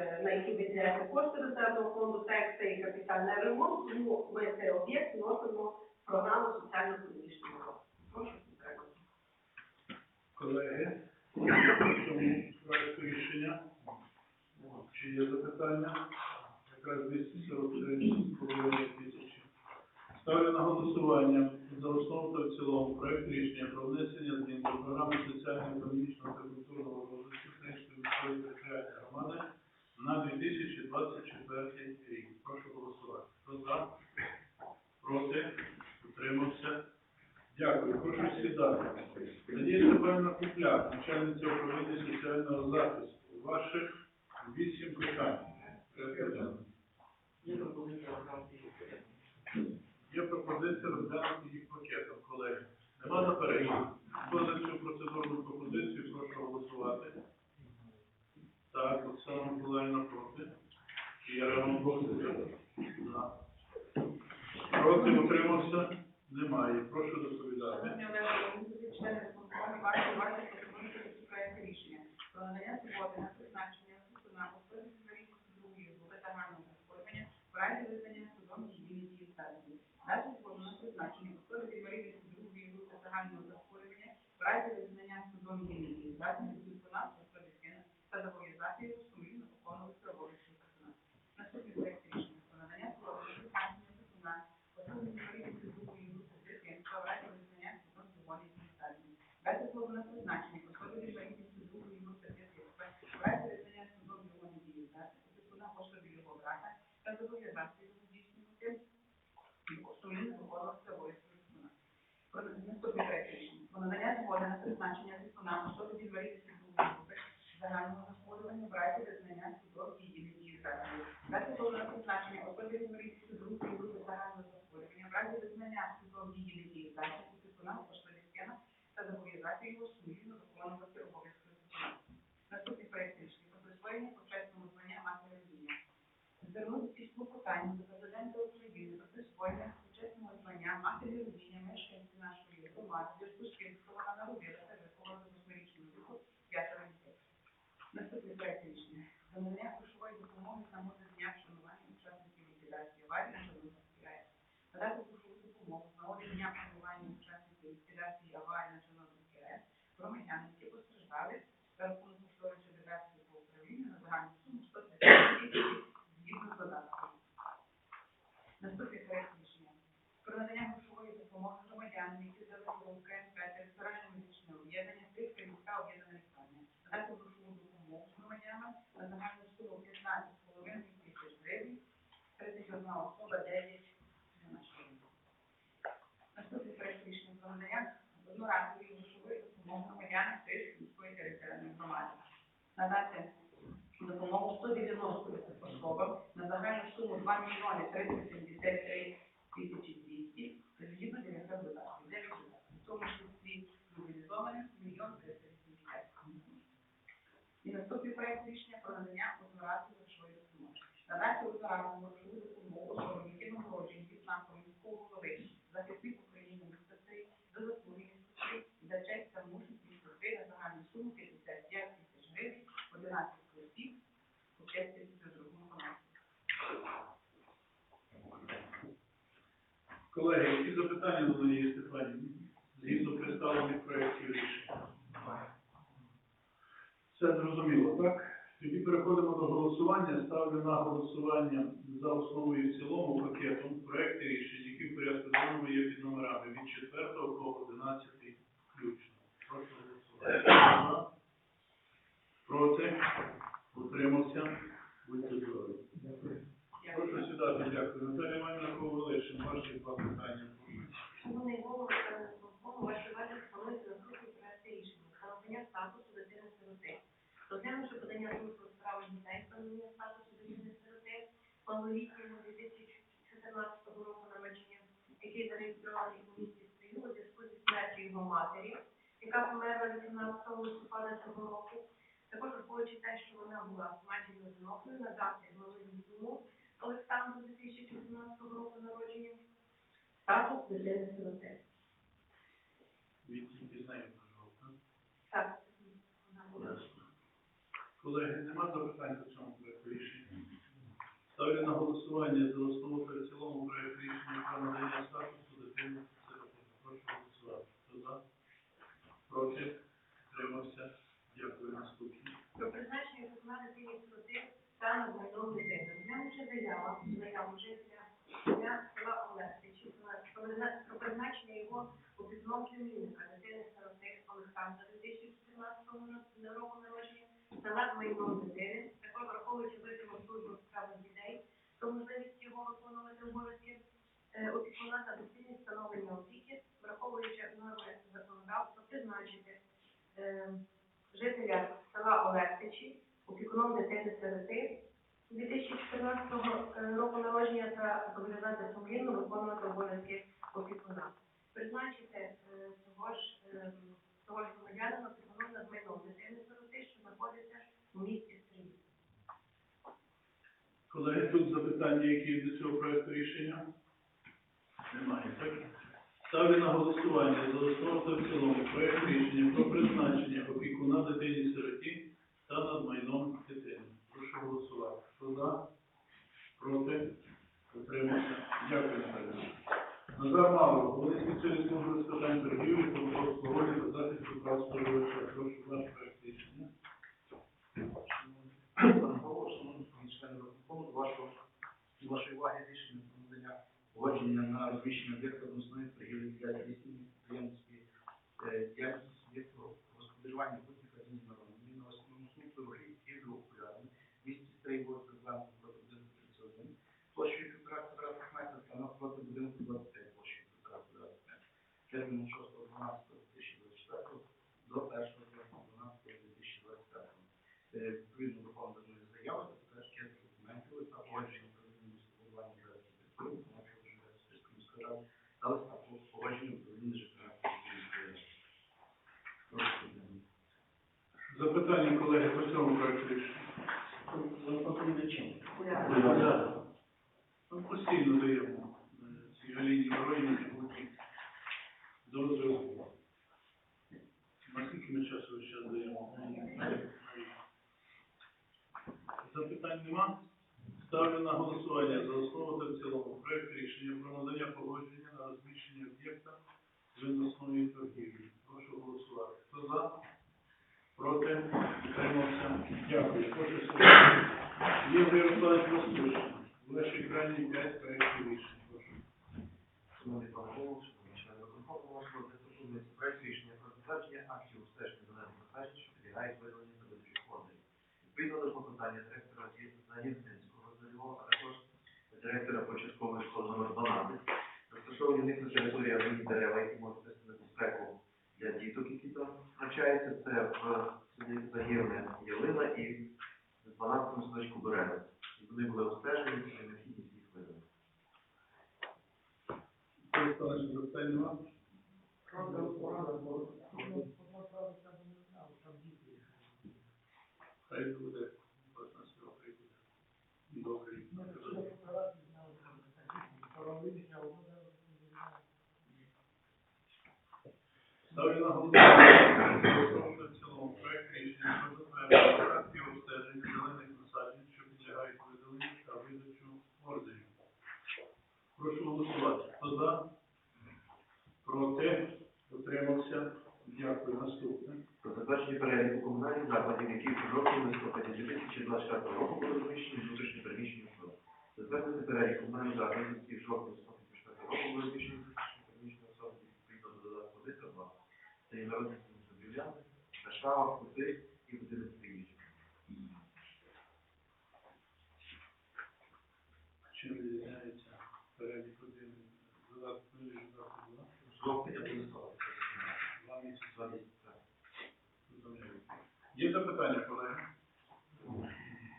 е, на які виділяти кошти резервного фонду, це і капітальний ремонт, тому ми цей об'єкт вносимо в програму соціально-економічного розвитку. Колеги, цьому рішення, чи є запитання? Якраз 243,5 тисячі. Ставлю на голосування за основу та в цілому проект рішення про внесення змін до програми соціально-економічного та культурного розвитку Київської міської територіальної громади на 2024 рік. Прошу голосувати. Хто за? Проти? Утримався? Дякую. Прошу сідати. Надія Степанівна Купляк, начальниця управління соціального захисту. Ваших вісім питань. Порядку денного. Є пропозиція розглянути їх пакетом, колеги. Нема заперечень. Хто за цю процедурну пропозицію, прошу голосувати. Так, Оксана Миколаївна проти. Ярослав проти. За. Проти утримався? Немає. Прошу доповідати. Шановні Олег Леонідович, члени виконкому варто варто пропонується такі проекти рішення про надання згоди на призначення суду на особи з інвалідністю другої групи загального захворювання в разі визнання судом єдиної дії статусу. Дати згоду на призначення особи з інвалідністю другої групи загального захворювання в разі визнання судом єдиної дії статусу виконавця особи сина та зобов'язати його сумлінно виконувати обов'язки виконавця. Наступний проект рішення про надання згоди на призначення суду на особи з інвалідністю другої групи дитинства в разі визнання судом доволі дієстатним. Дати згоду на призначення особи з інвалідністю другої групи дитинства в разі визнання судом доволі дієстатним опікуна особи його брата та його здійснювати виконувати обов'язки виконавця. Про наступний проект рішення. Про надання згоди на призначення опікуна особи з інвалідністю другої групи загального захворювання в разі визнання судом її недієздатною. Дати згоду на призначення особи з інвалідністю другої групи загального захворювання в разі визнання судом її недієздатною опікуна особи сина та зобов'язати його сумлінно виконувати обов'язки виконавця. Наступний проект рішення про присвоєння почесному звання матері. Звернутися із клопотанням до президента України про присвоєння почесного звання матері родині мешканці нашої громади, зв'язку з тим, що вона народила та виховала до восьмирічного віку п'ятеро дітей. Наступний проект рішення. За надання грошової допомоги з нагоди дня вшанування учасників ліквідації аварії на Чорнобильській АЕС. Надати грошову допомогу з нагоди дня вшанування учасників ліквідації аварії на Чорнобильській АЕС громадянам, які постраждали за рахунок кошторисної делегації по управлінню на загальну суму 130 тисяч згідно з додатком. Наступний проект рішення. Про надання грошової допомоги громадянам, які залишили в КНП територіальне медичне об'єднання Київська міська об'єднана лікарня. Надати грошову на загальну суму 15,5 тисяч гривень, 31 особа, 9 для нашого ринку. Наступний про надання одноразової грошової допомоги громадянам Київської міської територіальної громади. Надати допомогу 190 особам на загальну суму 2 мільйони 373 тисячі 200 згідно 900 додатків. 9 додатків. В тому числі мобілізованих мільйон 380. І наступний проект рішення про надання одноразової грошової допомоги. Одноразову грошову допомогу особам, які нагороджені від знаком міського голови, захисник України 3, за заслуги за честь та мужність 3 на загальну суму 55 тисяч гривень, 11 осіб, участі до другому команді. Колеги, які запитання до Надії Степанівни? Згідно представлених проєктів рішення. Все зрозуміло, так? Тоді переходимо до голосування. Ставлю на голосування за основу і в цілому пакетом проекти рішень, які в порядку денному є під номерами від 4 по 11 включно. Прошу голосувати. Проти? Утримався? Будьте здорові. Прошу сідати, дякую. Наталія Іванівна Ковалишин, ваші два питання. Шановний члени виконкому, ваші увазі пропонується наступні проекти рішення надання статусу. Розглянувши подання служби у справах дітей про надання статусу дитини сироти малолітньому 2014 року народження, який зареєстрований у місті Стрію у зв'язку зі смертю його матері, яка померла 18 листопада цього року. Також враховуючи те, що вона була матір'ю одинокою, на надати малолітньому Олександру 2014 року народження статус дитини сироти. Від тільки з нею прожив, так? Так, вона була. Колеги, нема запитань до цього проекту голосування за основу та в цілому проект рішення про надання статусу дитини сироти. Прошу голосувати. Хто за? Проти? Утримався? Дякую. Наступне. Про призначення житла дитині сироти та над майном дитини. Розглянувши заяву, заяву жителя для села Олексичі про призна- про призначення його опікуном племінника дитини сироти Олександра 2014 року народження та над майном дитини, також враховуючи висновок служби у справах дітей, про можливість його виконувати обов'язки е, опікуна та доцільність встановлення опіки, враховуючи норми законодавства, призначити е, жителя села Олексичі, опікуном дитини сироти 2014 року народження та зобов'язати сумлінно виконувати обов'язки опікуна. Призначити е, цього ж е, цього ж громадянина опікуном над майном дитини знаходиться у місті Стрій. Колеги, тут запитання, які до цього проекту рішення? Немає, так? Ставлю на голосування за основу та в цілому проект рішення про призначення опікуна дитині сироті та над майном дитини. Прошу голосувати. Хто за? Проти? Утримався? Дякую, Наталія. Назар Мавро, головний спеціаліст служби з питань торгівлі, обслуговування та захисту прав споживача. Прошу ваш проект рішення. Пане Голово, шановні члени виконкому, до вашої уваги рішення про надання погодження на розміщення об'єкта одностної торгівлі для здійснення підприємницької діяльності суб'єкту господарювання будь-яка на основному суду торгівлі гідроокулярами в місті Стрейбо, Президент проти будинку 31, площею півтора квадратних метрів та навпроти будинку 25 площею півтора квадратних метрів. Терміном 6.12.2024 is цілому проект рішення про надання погодження на розміщення об'єкта виносної торгівлі. Прошу голосувати. Хто за? Проти? Утримався? Дякую. Прошу слухати. Євгеній Ярославович Москвич. Ваші крайні п'ять проєктів рішень. Прошу. Шановний пане голово, шановні члени виконкому, вашого застосовується проект рішення про затвердження актів обстеження зелених насаджень, що підлягають видаленню та видачі ордерів. Відповідно до клопотання директора Загірницького ЗЛО, а також директора початкової школи номер 12, розташовані в них на території авені дерева, які можуть нести небезпеку для діток, які там навчаються, це в селі Загірне Ялина і в 12-му садочку Берега. І вони були обстежені, і необхідність їх виданих. Олександр, запитань нема? Хай буде. Власна сила хай буде. Добре. Ставлю на голосування. Прошу в цілому проект рішення про затвердження актів обстеження за? Проти? Утримався? Дякую. Наступне. Про затвердження переліку комунальних закладів, які в жовтні листопаді 2024 року були розміщені внутрішньо переміщені особи. Затвердити перелік комунальних закладів, які в жовтні листопаді 2024 року були розміщені внутрішньо переміщені особи відповідно до додатку 1 та 2. Це є народні Біляни, Шава, Кути і будинок приїжджих. Чим відрізняється перелік один додатку два? Жовтня. Два місяці. Два місяці. Є запитання, колеги?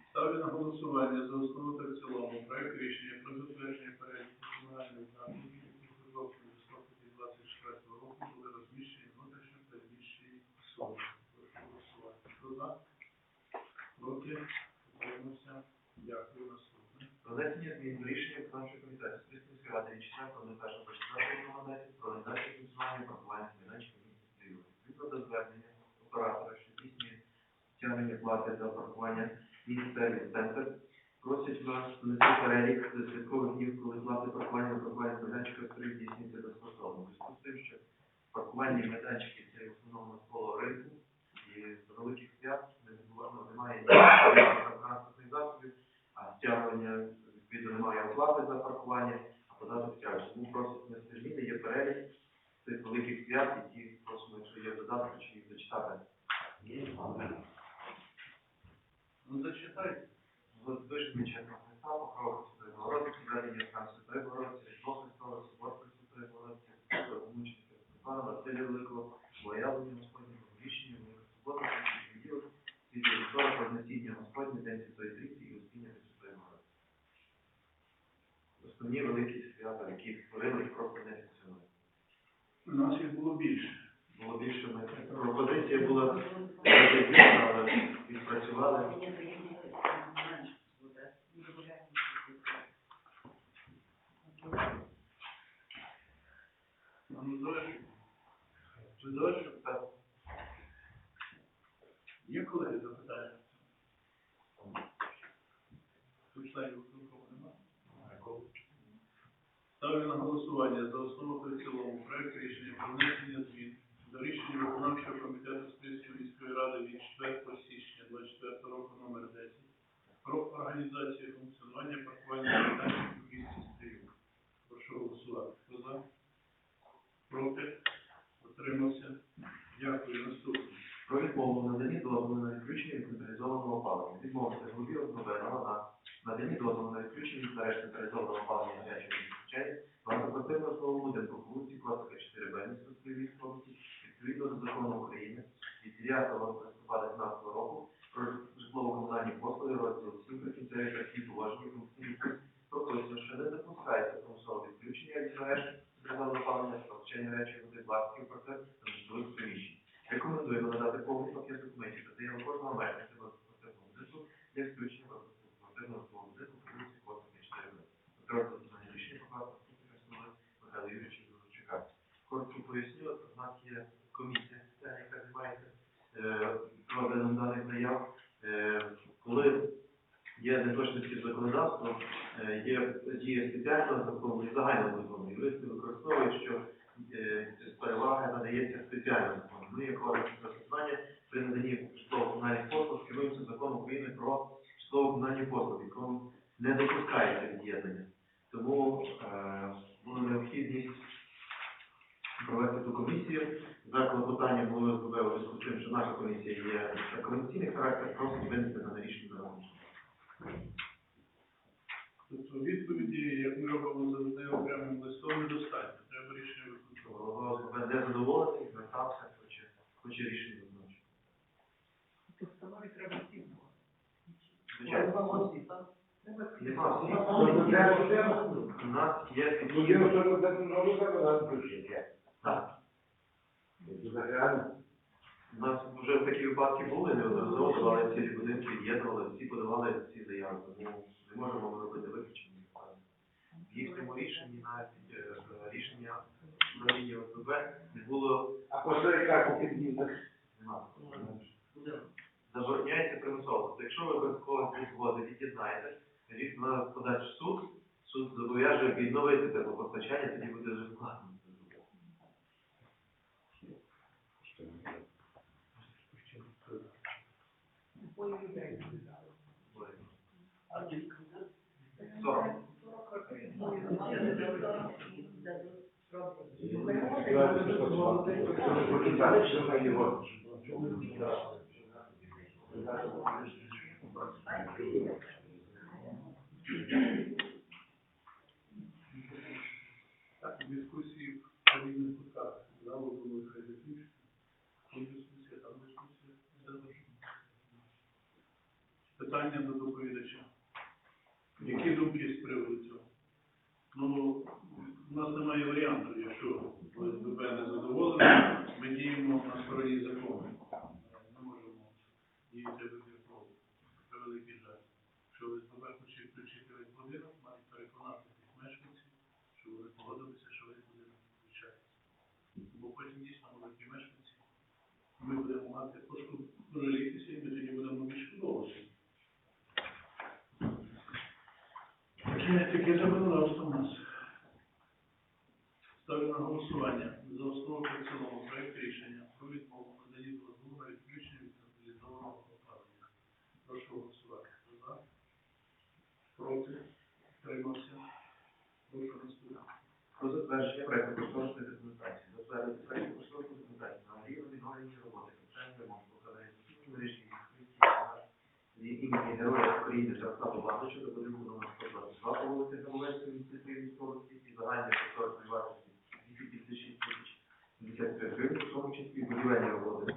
Ставлю на голосування за основу та в цілому проект рішення про затвердження переліку комунальних закладів, які у жовтні листопаді 24 року були розміщені внутрішньо переміщені особи. Прошу голосувати. Хто за? Проти? Утримався? Дякую. Наступне. Внесення змін до рішення виконавчого комітету Спільської ради від 4.01 по 4 мандатів про організацію функціонування паркування майданчиків міста Відповідно до звернення оператора, що здійснює стягнення плати за паркування міст сервіс центр, просять в внести перелік святкових днів, коли плати паркування на паркування майданчика здійснюється безкоштовно. У зв'язку з що паркувальні майданчики це в основному ринку, і з великих свят не відбуваємо, немає ніяких транспортних засобів, а стягування, відповідно, немає оплати за паркування, а податок стягується. Тому просить на зміни, є перелік Так. Є колеги запитання? Виконкому немає? Ставлю на голосування за основу в цілому проект рішення про внесення змін до рішення виконавчого комітету Спільської міської ради від 4 січня 24 року номер 10 про організацію функціонування паркування майданчиків в місті Стрів. Прошу голосувати. Хто за? Проти? Утримався? Дякую. Наступне. Про відмову в наданні дозволу на відключення від централізованого опалення. Відмовити голові обновленого на наданні дозволу на відключення від мереж централізованого опалення гарячого відключення багатоквартирного житлового будинку по вулиці Класика 4Б міста Київської області відповідно до закону України від 9 листопада 2017 року про житлово-комунальні послуги розділ 7 прикінцеві такі положення функційних прописано, що не допускається примусове відключення від мереж централізованого опалення та постачання гарячої води власників квартир та житлових приміщень. Рекомендуємо надати повний пакет документів та заяву кожного мешканця багатоквартирного будинку для включення багатоквартирного житлового будинку по вулиці Косика 4 Б. Треба виконання рішення покласти наступника основи Михайла Юрійовича Зазорчука. Коротко поясню, у нас є комісія, яка займається розглядом даних заяв. Е, Коли є неточності в е, є дія спеціального закону загального закону. Юристи використовують, що е, перевага надається спеціальному закону. Ми, як орган застосування, при наданні житлово-комунальних послуг керуємося законом України про житлово-комунальні послуги, якому не допускається від'єднання. Тому е, була необхідність провести ту комісію. За клопотанням голови ОСББ у зв'язку з тим, що наша комісія є комісійний характер, просить винести на рішення на Тобто відповіді, як ми робимо завжди окремим листом, недостатньо. Треба рішення виконкому. Голова ОСББ не задоволений, звертався, хоче, хоче рішення. У нас є так, у нас вже такі випадки були, неодноразово давали цілі будинки, від'єднували, всі подавали ці заяви, тому не можемо робити виключення. В їхньому рішенні навіть е, рішення управління ОСББ не було Нема. Забороняється примусово. Тобто, якщо ви без когось згоди від'єднаєте, тоді треба подати в суд, суд зобов'яже відновити теплопостачання, тоді буде вже складно. Сорок. Так, дискусії різних кутках. Залу було хай. Питання до доповідача. Які думки з приводу цього? Ну, у нас немає варіанту, якщо ОСББ не задоволено, ми діємо на стороні закону. Не можемо діяти вибірково. Превеликий жаль. Якщо ОСББ хоче включити весь будинок, має переконати тих мешканців, що вони погодилися, що весь будинок включається. Бо потім дійсно великі мешканці, ми будемо мати просто пожалітися, і ми тоді будемо відшкодовувати. Таке законодавство у нас. Ставлю на голосування за основу цілому проект рішення про відмову надані дозволу на відключення від централізованого опалення. Прошу голосувати. Хто за? Проти? Тримався? Прошу наступити. Про затвердження проекту кошторисної документації. Затвердити проект кошторисної документації на аварійно відновлені роботи. Капітальний ремонт покладання технічної мережі імені Героя України Тараса Бабановича до будинку номер 122 по вулиці Габовецької ініціативи міської і загальної кошторисної вартості 256 тисяч 73 гривень, в тому числі будівельні роботи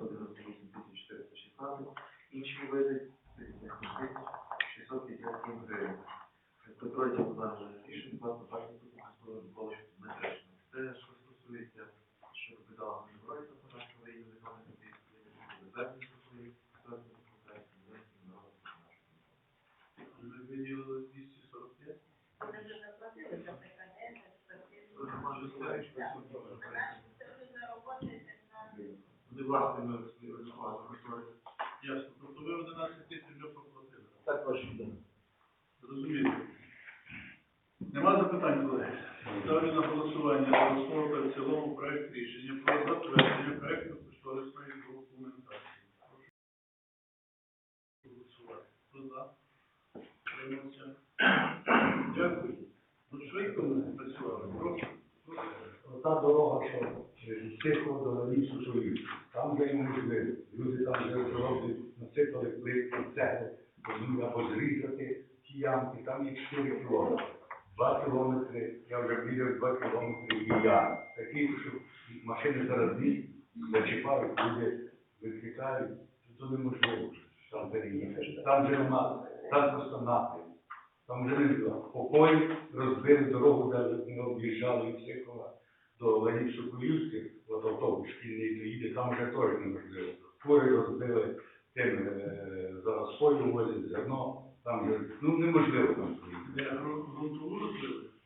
проект рішення про затвердження проекту кошторисної документації. Прошу голосувати. Хто за? Утримався? Дякую. Ну, швидко ми працювали. Прошу. Та дорога, що з цифру до лісу чоловік, там, де йому жили, люди там жили, роблять, насипали плитки, цегли, або зрізати ті ямки, там є чотири флори. 2 кілометри, я вже біляв 2 кілометри і я. Такі, що машини зараз дві, зачіпають, люди викликають, то неможливо там переїхати. Там же нема, там просто напрям. Там вже не було. Покой розбили дорогу, де не об'їжджали і все кола. До Ленівсько-Курівських, от автобус шкільний доїде, там вже теж неможливо. Фури розбили тим е, зараз сою возять зерно там вже, ну неможливо там. Де грунтову?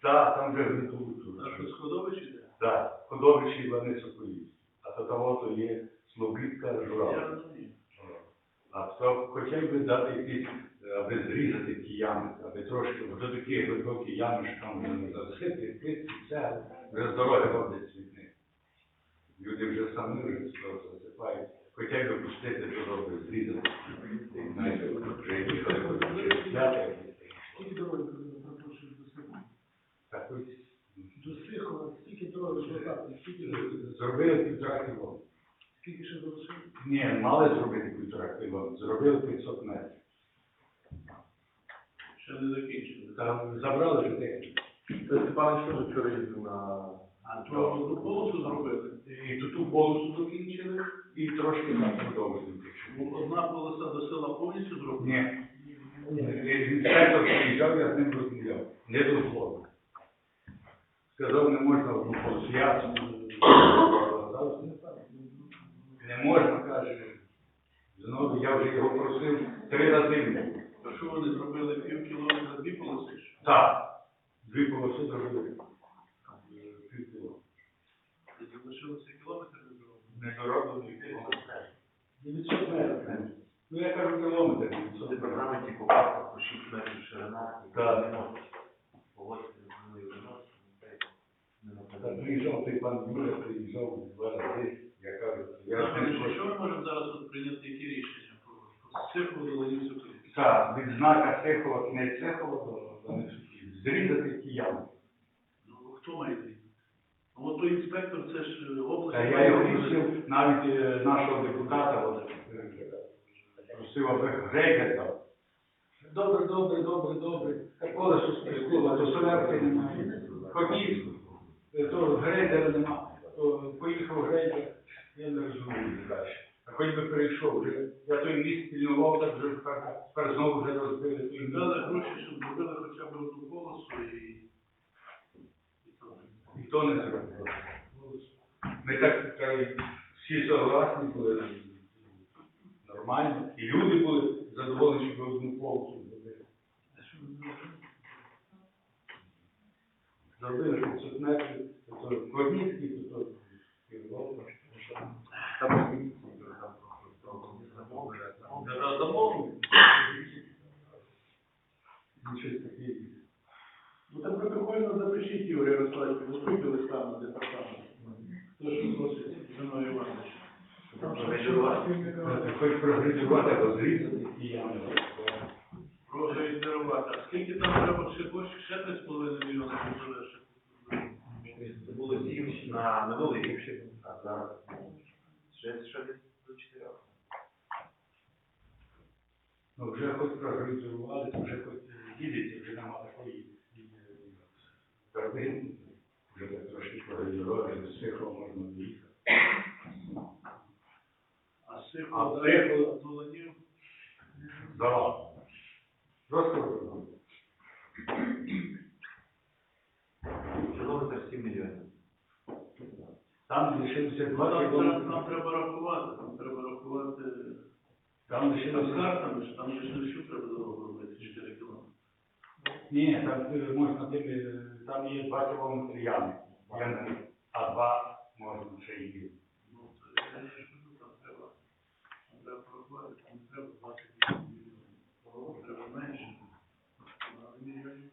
Так, там вже грунтову А що, сходовище йде? Так, Ходовичі і Ленівсько-Кулівські. А то того то є Слобідка, Я Журава. розумію. А то хоча б дати якісь, аби зрізати ті ями, аби трошки, бо то такі глибокі ями, що там вже не засипи, плитки, все, вже з дороги роблять світник. Люди вже самі вже засипають. Хоча б пустити дорогу, зрізати. Знаєте, вже їхали, через свята. Скільки дороги пропрошую до Сихова? Так ось До Сихова, скільки дороги шукати, скільки зробили півтора кілометра. Скільки ще залишилось? Ні, мали зробити півтора кілометра, зробили 500 метрів. Ще не закінчили. Там забрали вже техніку. Степанович теж вчора їздив на А то одну полосу зробили. І ту ту полосу докінчили, і трошки там продовжили. Ну, Одна полоса до села повністю зроблена. Ні. Інспектор приїжджав, я з ним розмовляв. Не дозволив. Сказав, не можна одну полосу. Я не можна, каже. Знову я вже його просив три рази. То що вони зробили пів кілометра, дві полоси? Так, дві полоси зробили. Е, пів кілометра. Тоді лишилося кілометр не зроблено. Не дороблений кілометр. 900 метрів. Ну я кажу кілометр. 900 в програмі метрів. типу парку по 6 метрів ширина. Так. не виносити. Не Так, приїжджав той пан Юля, приїжджав два рази, я кажу, я Що, ми можемо зараз тут прийняти, які рішення? Про Сихову до Ленівську Так, від знака Цехова, князь Цехова, зрізати ті ями. Ну, хто має? Ну, той інспектор, це ж е, область. Та я його просив, навіть е, нашого депутата, от, е, просив, аби грейдер дав. Добре, добре, добре, добре. Колесо сприскнуло, то солярки немає. Хотів, е, то грейдера нема, то поїхав грейдер, я не розумію далі. А хоч би перейшов, вже, я той міст пільнував, так вже тепер, тепер знову вже розбили той міст. Дали гроші, щоб зробили хоча б одну полосу і... то. І то не зробили. Ми так кажуть, всі согласні були нормально. І люди були задоволені, що ви одну полосу зробили. Зробили 500 метрів, то Корніцький, то то Європа. Там поліції, там просто замовили. Зараз замовили. Ну, щось таке. Ну так протокольно запишіть, Ігор Ярославович, підготуйте листа на департамент. Хто ж просить, Зиновій Іванович? Хоч прогресувати, або зрізати ями. Прогрейдерувати. А скільки там треба ще коштів? Ще 3,5 мільйони завершити? Це було сім на минулий рік, а зараз ще, ще десь до чотирьох. Ну, вже хоч прогресували, вже хоч їдеться, вже нема такої картини. Вже трошки прогресували, до цифру можна доїхати. А сихо? Долонів? Да. Просто Кілометр сім мільйонів. там лишилося два Там, треба- кілометри. там треба рахувати, там треба рахувати. Там лишилося. картами там не треба дорогу робити, 4 кілометри. Ні, там е, можна тими, там є два кілометри ями, а два можна ще й. Ну, то я не кажу, там треба, там треба порахувати, там треба 20 мільйонів. Треба менше. Але мільйонів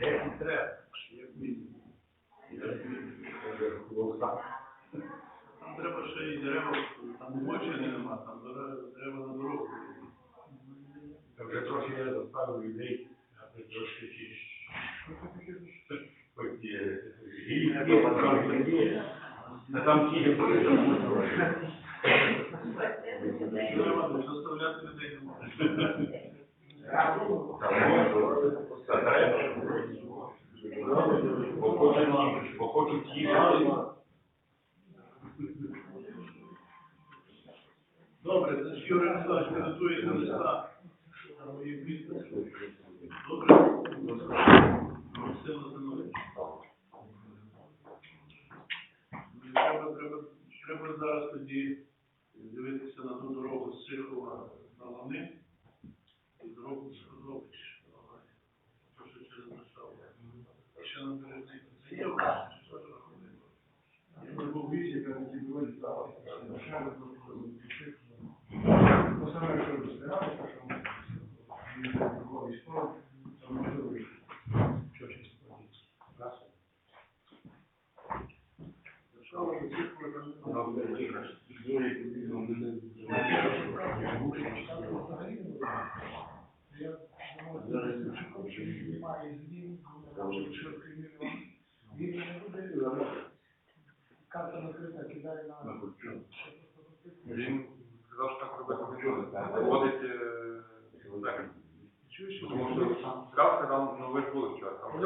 Десять треба. як. Там треба ще і дерева, там обочини нема, там дерева дерева на дорогу. Та вже трохи я заставив людей, а ти трошки ті. Хоч є гільки, там є. Та там ті були, там можна. Дерева заставляти людей не можна. Та можна, та треба. Бо хочуть, їхати. Добре, значить Юрій Михайлович підготує листа на мої підписи. Добре? Максим Лазанович. Ну, Треба, треба, треба зараз тоді дивитися на ту дорогу з Сихова на Лани і дорогу з Ходович. То, що через Наша. Ще на березні. Це є нас, що ж робити? Я не був вісім, я не діводі став. Він сказав, що так робити не буде. Проводить е. Тому що сказка там новий вулиця. Там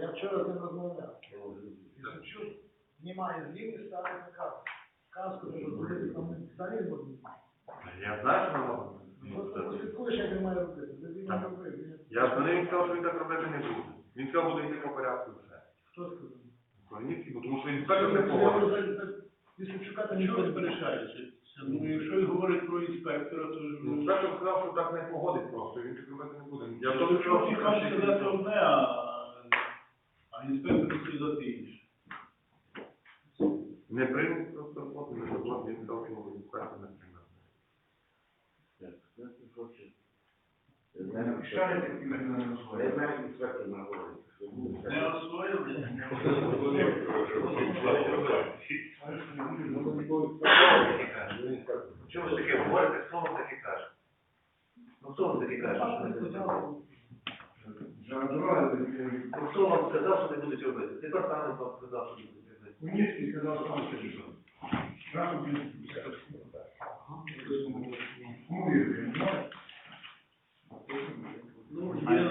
Я вчора з ним розмовляв. Знімає з лівої ставить на Каску треба зробити, там не можна. Я знаю, що не можна. Просто послідкуєш, як він має робити. Він не робив. Він- Я сказав, що він так робити не буде. Він сказав, буде йти по порядку все. Хто сказав? Корнівський, бо тому що він так не погодить. Після шукати Чого ніхто ви не сперечаєтеся? Ну, якщо він говорить про інспектора, то ж... ну, Інспектор сказав, що так не погодить просто, він так робити не буде. Я Я то то сказав, що краще сказати одне, а, а інспектор сказати інше. не приймуть просто роботу, не роботу, він сказав, що інспектор не прийме. Не освоїли? Чому ви таке говорите, хто вам таке каже? Ну хто вам таке каже? що не будуть робити? Ну хто вам сказав, що не будуть робити? Департамент вам сказав, що не будуть робити. Куніцький сказав, сам що Разом він Ну, є на то